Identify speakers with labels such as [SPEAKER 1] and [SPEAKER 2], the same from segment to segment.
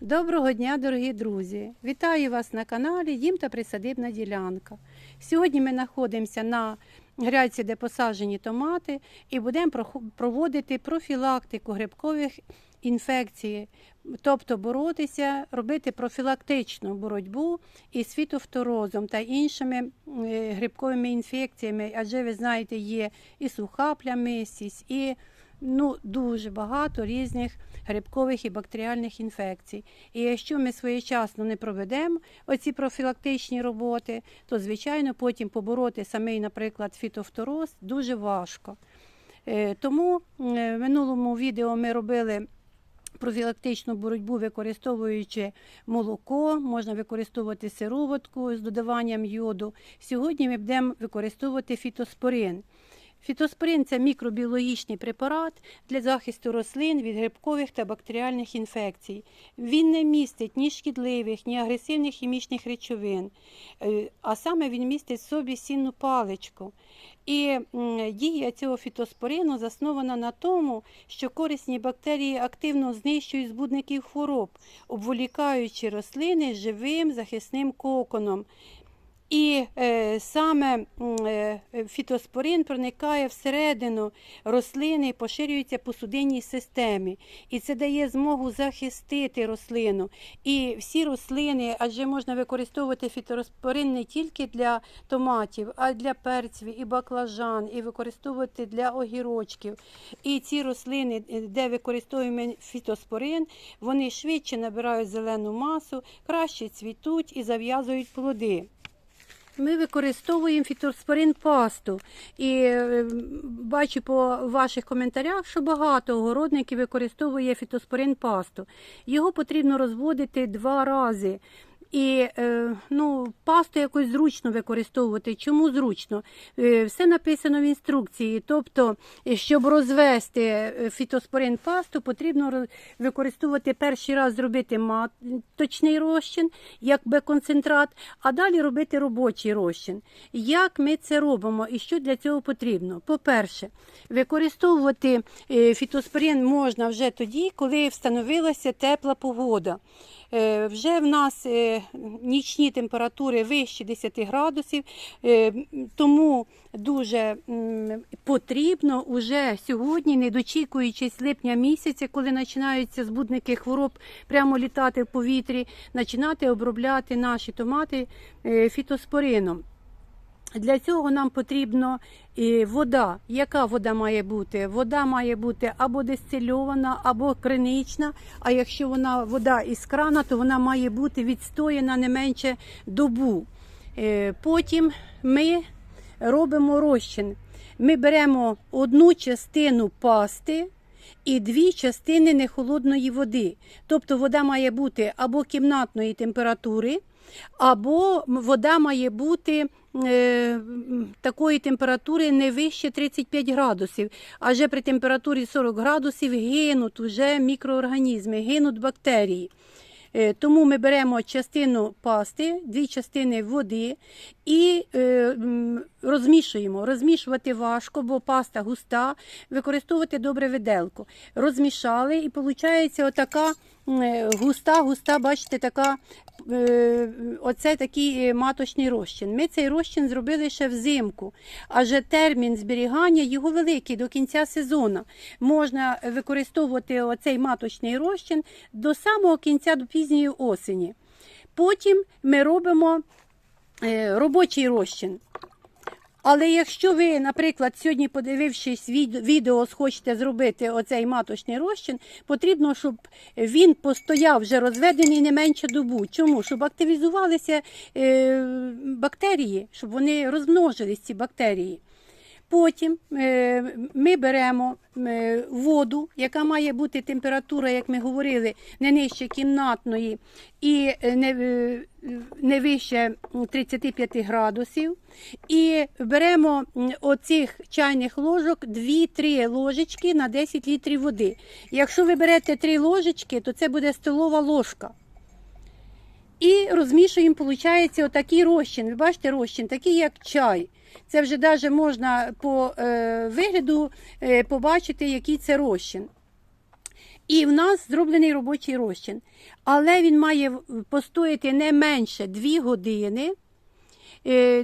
[SPEAKER 1] Доброго дня, дорогі друзі! Вітаю вас на каналі Дім та Присадибна ділянка. Сьогодні ми знаходимося на грядці, де посаджені томати, і будемо проводити профілактику грибкових інфекцій, тобто боротися, робити профілактичну боротьбу із фітофторозом та іншими е, грибковими інфекціями, адже ви знаєте, є і суха плямистість, і ну, дуже багато різних грибкових і бактеріальних інфекцій. І якщо ми своєчасно не проведемо оці профілактичні роботи, то звичайно потім побороти самий, наприклад, фітофтороз дуже важко. Е, Тому е, в минулому відео ми робили. Профілактичну боротьбу використовуючи молоко, можна використовувати сироватку з додаванням йоду. Сьогодні ми будемо використовувати фітоспорин. Фітоспорин це мікробіологічний препарат для захисту рослин від грибкових та бактеріальних інфекцій. Він не містить ні шкідливих, ні агресивних хімічних речовин, е, а саме він містить в собі сінну паличку. І дія цього фітоспорину заснована на тому, що корисні бактерії активно знищують збудників хвороб, обволікаючи рослини живим захисним коконом. І е, саме е, фітоспорин проникає всередину рослини і поширюється по судинній системі. І це дає змогу захистити рослину. І всі рослини, адже можна використовувати фітоспорин не тільки для томатів, а й для перців, і баклажан, і використовувати для огірочків. І ці рослини, е, де використовуємо фітоспорин, вони швидше набирають зелену масу, краще цвітуть і зав'язують плоди. Ми використовуємо фітоспорин пасту. І е, бачу по ваших коментарях, що багато огородників використовує фітоспорин пасту. Його потрібно розводити два рази. І е, ну, пасту якось зручно використовувати. Чому зручно? Е, Все написано в інструкції. Тобто, щоб розвести е, фітоспорин пасту, потрібно використовувати перший раз зробити маточний розчин, якби концентрат, а далі робити робочий розчин. Як ми це робимо і що для цього потрібно? По-перше, використовувати фітоспорин можна вже тоді, коли встановилася тепла погода. Е, Вже в нас е, нічні температури вищі 10 градусів, е, тому дуже потрібно уже сьогодні, не дочікуючись липня місяця, коли починаються збудники хвороб прямо літати в повітрі, починати обробляти наші томати фітоспорином. Для цього нам потрібна е, вода. Яка вода має бути? Вода має бути або дистильована, або кринична. А якщо вона вода із крана, то вона має бути відстояна не менше добу. Е, Потім ми робимо розчин. Ми беремо одну частину пасти і дві частини нехолодної води. Тобто вода має бути або кімнатної температури, або вода має бути е, такої температури не вище 35 градусів. Адже при температурі 40 градусів гинуть вже мікроорганізми, гинуть бактерії. Е, Тому ми беремо частину пасти, дві частини води і е, розмішуємо. Розмішувати важко, бо паста густа, використовувати добре виделку. Розмішали і виходить отака е, густа, густа, бачите, така, е, оце такий е, маточний розчин. Ми цей розчин зробили ще взимку, адже термін зберігання його великий до кінця сезону. Можна використовувати оцей маточний розчин до самого кінця, до пізньої осені. Потім ми робимо е, робочий розчин. Але якщо ви, наприклад, сьогодні, подивившись від- відео, схочете зробити оцей маточний розчин, потрібно, щоб він постояв вже розведений не менше добу. Чому? Щоб активізувалися е, бактерії, щоб вони розмножились, ці бактерії. Потім е, ми беремо е, воду, яка має бути температура, як ми говорили, не нижче кімнатної і е, не, вище 35 градусів. І беремо оцих чайних ложок 2-3 ложечки на 10 літрів води. Якщо ви берете 3 ложечки, то це буде столова ложка. І розмішуємо, виходить, отакий розчин. Ви бачите, розчин, такий як чай. Це вже навіть можна по е, вигляду е, побачити, який це розчин. І в нас зроблений робочий розчин. Але він має постояти не менше 2 години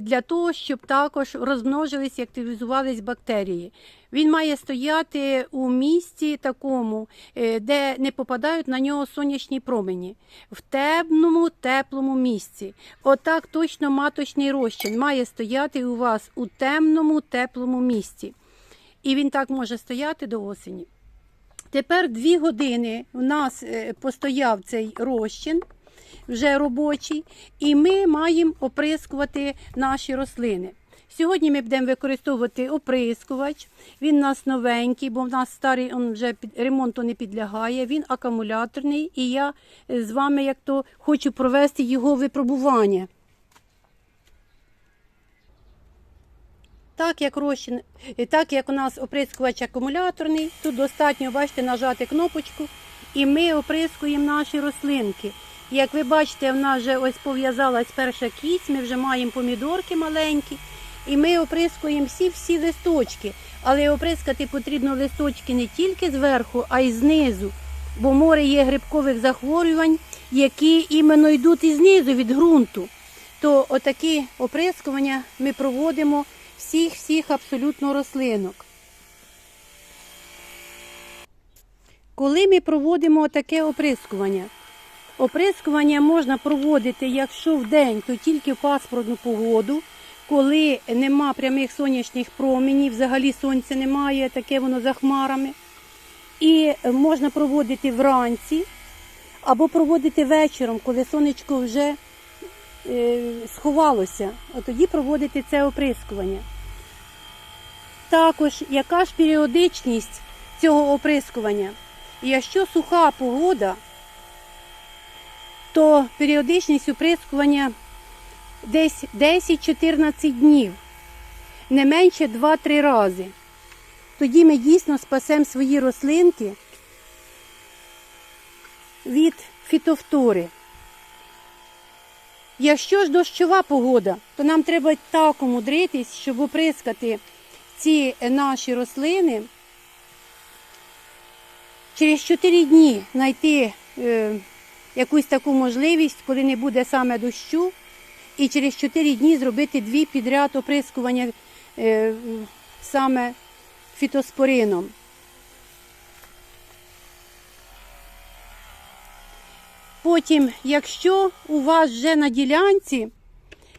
[SPEAKER 1] для того, щоб також розмножились і активізувались бактерії. Він має стояти у місці такому, е, де не попадають на нього сонячні промені, в темному, теплому місці. Отак точно маточний розчин має стояти у вас у темному, теплому місці. І він так може стояти до осені. Тепер дві години у нас е, постояв цей розчин, вже робочий, і ми маємо оприскувати наші рослини. Сьогодні ми будемо використовувати оприскувач. Він у нас новенький, бо в нас старий він вже під ремонту не підлягає. Він акумуляторний, і я з вами як то хочу провести його випробування. Так як розчин, так як у нас оприскувач акумуляторний, тут достатньо, бачите, нажати кнопочку, і ми оприскуємо наші рослинки. Як ви бачите, в нас вже ось пов'язалась перша кість, ми вже маємо помідорки маленькі, і ми оприскуємо всі-всі листочки. Але оприскати потрібно листочки не тільки зверху, а й знизу. Бо море є грибкових захворювань, які іменно йдуть і знизу від ґрунту то отакі оприскування ми проводимо всіх-всіх абсолютно рослинок. Коли ми проводимо таке оприскування, оприскування можна проводити, якщо в день, то тільки в пасмурну погоду, коли нема прямих сонячних променів, взагалі сонця немає, таке воно за хмарами. І можна проводити вранці або проводити вечором, коли сонечко вже е, сховалося, от тоді проводити це оприскування. Також яка ж періодичність цього оприскування? Якщо суха погода, то періодичність оприскування десь 10-14 днів, не менше 2-3 рази. Тоді ми дійсно спасемо свої рослинки від фітофтори. Якщо ж дощова погода, то нам треба так умудритись, щоб оприскати ці наші рослини. Через 4 дні знайти е, якусь таку можливість, коли не буде саме дощу, і через 4 дні зробити дві підряд оприскування е, саме фітоспорином. Потім, якщо у вас вже на ділянці,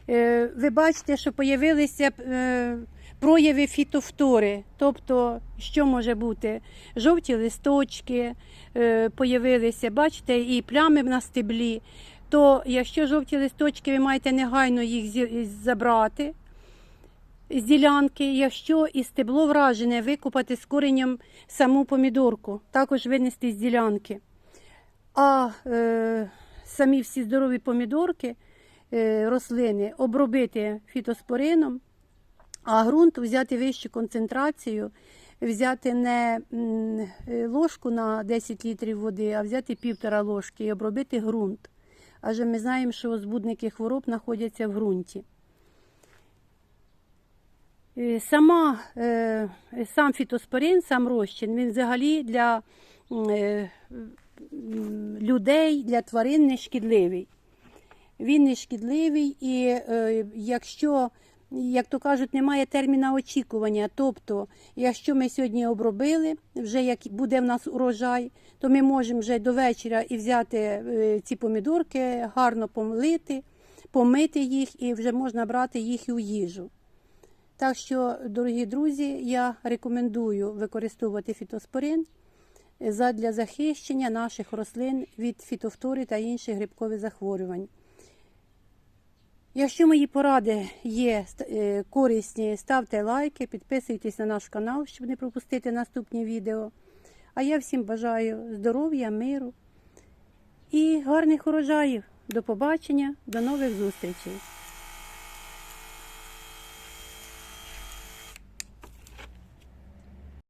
[SPEAKER 1] е, ви бачите, що з'явилися е, прояви фітофтори, тобто, що може бути? Жовті листочки е, появилися, бачите, і плями на стеблі. То якщо жовті листочки, ви маєте негайно їх забрати з ділянки. Якщо і стебло вражене, викопати з коренем саму помідорку, також винести з ділянки. А е, самі всі здорові помідорки, е, рослини обробити фітоспорином, а ґрунт взяти вищу концентрацію, взяти не е, ложку на 10 літрів води, а взяти півтора ложки і обробити ґрунт. Адже ми знаємо, що збудники хвороб знаходяться в ґрунті. Е, Сама, е, сам фітоспорин, сам розчин, він взагалі для людей, для тварин не шкідливий. Він не шкідливий, і якщо, як то кажуть, немає терміна очікування. Тобто, якщо ми сьогодні обробили, вже як буде в нас урожай, то ми можемо вже до вечора і взяти е, ці помідорки, гарно помлити, помити їх, і вже можна брати їх і у їжу. Так що, дорогі друзі, я рекомендую використовувати фітоспорин задля захищення наших рослин від фітофтори та інших грибкових захворювань. Якщо мої поради є е, корисні, ставте лайки, підписуйтесь на наш канал, щоб не пропустити наступні відео. А я всім бажаю здоров'я, миру і гарних урожаїв. До побачення, до нових зустрічей!